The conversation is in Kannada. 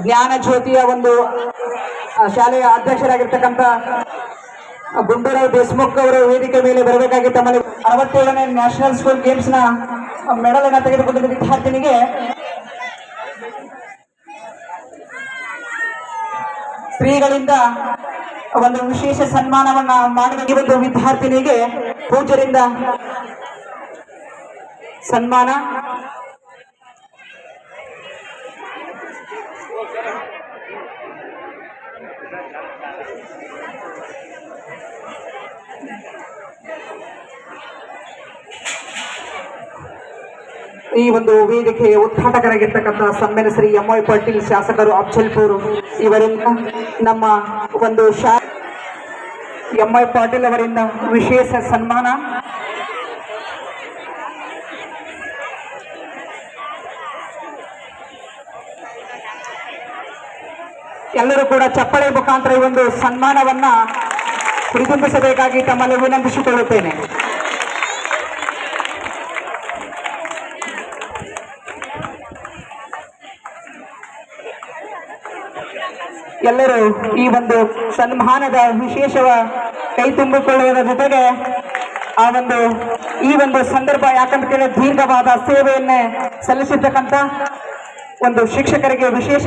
ಜ್ಞಾನ ಜ್ಯೋತಿಯ ಒಂದು ಶಾಲೆಯ ಅಧ್ಯಕ್ಷರಾಗಿರ್ತಕ್ಕಂಥ ಗುಂಡೂರಾವ್ ದೇಶಮುಖ್ ಅವರು ವೇದಿಕೆ ಮೇಲೆ ಬರಬೇಕಾಗಿ ತಮ್ಮಲ್ಲಿ ಅರವತ್ತೇಳನೇ ನ್ಯಾಷನಲ್ ಸ್ಕೂಲ್ ಗೇಮ್ಸ್ನ ಮೆಡಲ್ ಅನ್ನ ತೆಗೆದುಕೊಂಡಿದ್ದ ವಿದ್ಯಾರ್ಥಿನಿಗೆ ಸ್ತ್ರೀಗಳಿಂದ ಒಂದು ವಿಶೇಷ ಸನ್ಮಾನವನ್ನ ಮಾಡಿದ ಈ ಒಂದು ವಿದ್ಯಾರ್ಥಿನಿಗೆ ಪೂಜ್ಯರಿಂದ ಸನ್ಮಾನ. ಈ ಒಂದು ವೇದಿಕೆಯ ಉದ್ಘಾಟಕರಾಗಿರ್ತಕ್ಕಂಥ ಸನ್ಮಾನ್ಯ ಶ್ರೀ ಎಂ ವೈ ಪಾಟೀಲ್ ಶಾಸಕರು ಅಫ್ಜಲ್ಪುರ್ ಇವರಿಂದ ನಮ್ಮ ಒಂದು ಶಾ ಎಂ ವೈ ಪಾಟೀಲ್ ಅವರಿಂದ ವಿಶೇಷ ಸನ್ಮಾನ. ಎಲ್ಲರೂ ಕೂಡ ಚಪ್ಪಳೆ ಮುಖಾಂತರ ಈ ಒಂದು ಸನ್ಮಾನವನ್ನ ಹುರಿದುಂಬಿಸಬೇಕಾಗಿ ತಮ್ಮಲ್ಲಿ ವಿನಂತಿಸಿಕೊಳ್ಳುತ್ತೇನೆ. ಎಲ್ಲರೂ ಈ ಒಂದು ಸನ್ಮಾನದ ವಿಶೇಷವ ಕೈ ತುಂಬಿಕೊಳ್ಳುವುದರ ಜೊತೆಗೆ ಆ ಒಂದು, ಈ ಒಂದು ಸಂದರ್ಭ ಯಾಕಂತ ಕೇಳಿದ್ರೆ ದೀರ್ಘವಾದ ಸೇವೆಯನ್ನೇ ಸಲ್ಲಿಸಿರ್ತಕ್ಕಂಥ ಒಂದು ಶಿಕ್ಷಕರಿಗೆ ವಿಶೇಷ